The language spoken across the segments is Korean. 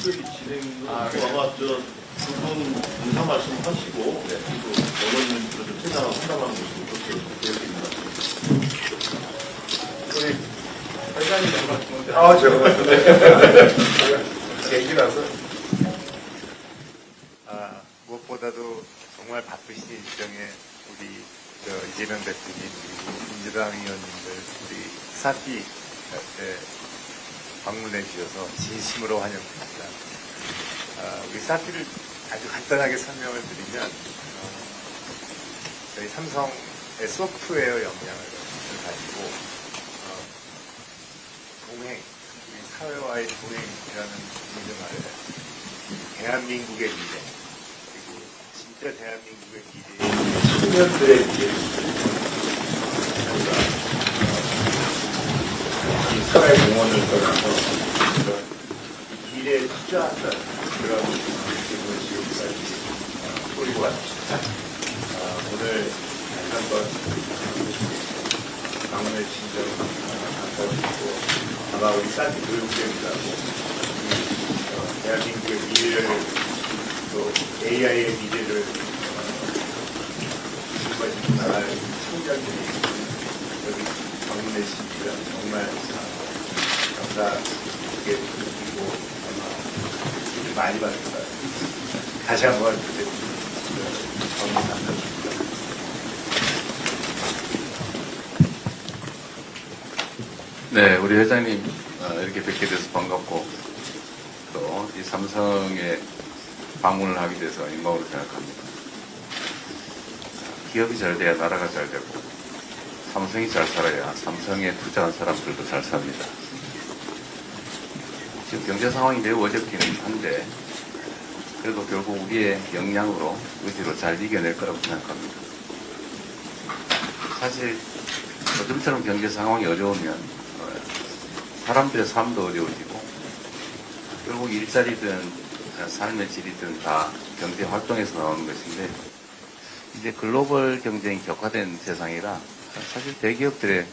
아, 또 아마 저두분 인사 말씀 하시고 네, 또 언론님들도 좀 퇴장하고 상담하는 모습 그렇게 되어있습니다. 우리 회장님 한 말씀인데 아, 제가 얘기라서 아, 무엇보다도 정말 바쁘신 일정에 우리 저 이재명 대표님 그리고 민주당 의원님들 우리 사피 에 방문해 주셔서 진심으로 환영드립니다. 아, 우리 사피를 아주 간단하게 설명을 드리면 어, 저희 삼성의 소프트웨어 역량을 가지고 어, 동행, 우리 사회와의 동행이라는 이름을 대한민국의 미래, 그리고 진짜 대한민국의 미래, 청년들의 미래, 이 떠나서 그런 미래에 투자한다는 그런 기분을 지금까지 어, 꾸리고 왔습니다. 아, 오늘 다시 한번 방문해 점 감사드리고 아마 우리 사티 교육생이라고 어, 대한민국의 미래를 또 AI의 미래를 지금까지 나라의 청년들이 여기 방문해 점 정말 아, 감사하게 드리고 아마 많이 받을 것 같습니다. 다시 한번 감사드립니다. 네, 우리 회장님 어, 이렇게 뵙게 돼서 반갑고 또 이 삼성에 방문을 하게 돼서 영광으로 생각합니다. 기업이 잘 돼야 나라가 잘 되고 삼성이 잘 살아야 삼성에 투자한 사람들도 잘 삽니다. 지금 경제 상황이 매우 어렵기는 한데 그래도 결국 우리의 역량으로 의지로 잘 이겨낼 거라고 생각합니다. 사실 요즘처럼 경제 상황이 어려우면 어, 사람들의 삶도 어려워지고 결국 일자리든 어, 삶의 질이든 다 경제 활동에서 나오는 것인데 이제 글로벌 경쟁이 격화된 세상이라 사실 대기업들의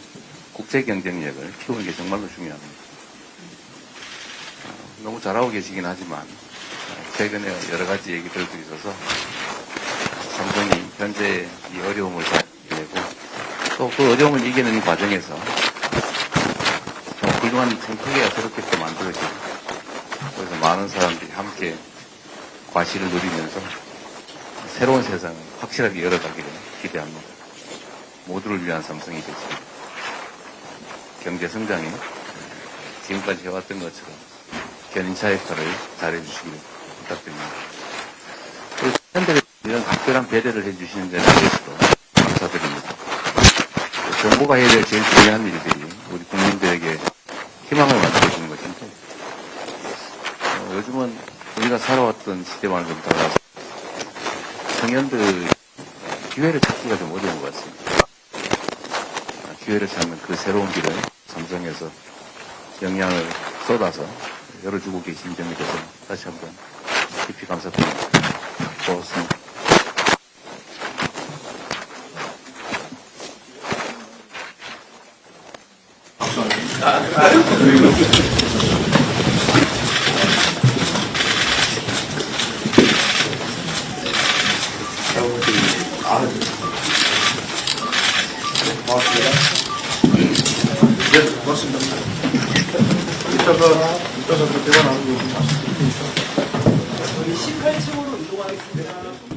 국제 경쟁력을 키우는 게 정말로 중요합니다. 어, 너무 잘하고 계시긴 하지만 어, 최근에 여러 가지 얘기들도 있어서 삼성이 현재 이 어려움을 잘 이겨내고 또 그 어려움을 이겨내는 과정에서 좀 훌륭한 생태계가 새롭게 또 만들어지고 그래서 많은 사람들이 함께 과실을 누리면서 새로운 세상을 확실하게 열어가기를 기대합니다. 모두를 위한 삼성이 되지. 경제 성장에 지금까지 해왔던 것처럼 견인차 역할을 잘해주시길 부탁드립니다. 그리고 팬들이 이런 각별한 배려를 해주시는 점에 대해서도 감사드립니다. 정부가 해야 될 제일 중요한 일들이 우리 국민들에게 희망을 만들어주는 것인데 어, 요즘은 우리가 살아왔던 시대와는 좀 달라서 청년들 기회를 찾기가 좀 어려운 것 같습니다. 아, 기회를 찾는 그 새로운 길을 삼성에서 역량을 쏟아서 열어주고 계신 점에 대해서 다시 한번 깊이 감사드립니다. 고맙습니다. 고맙습니다. 네, 고맙습니다. 이따가, 이따가 그 대화 나누고 좀 말씀드리겠습니다. 저희 18층으로 이동하겠습니다.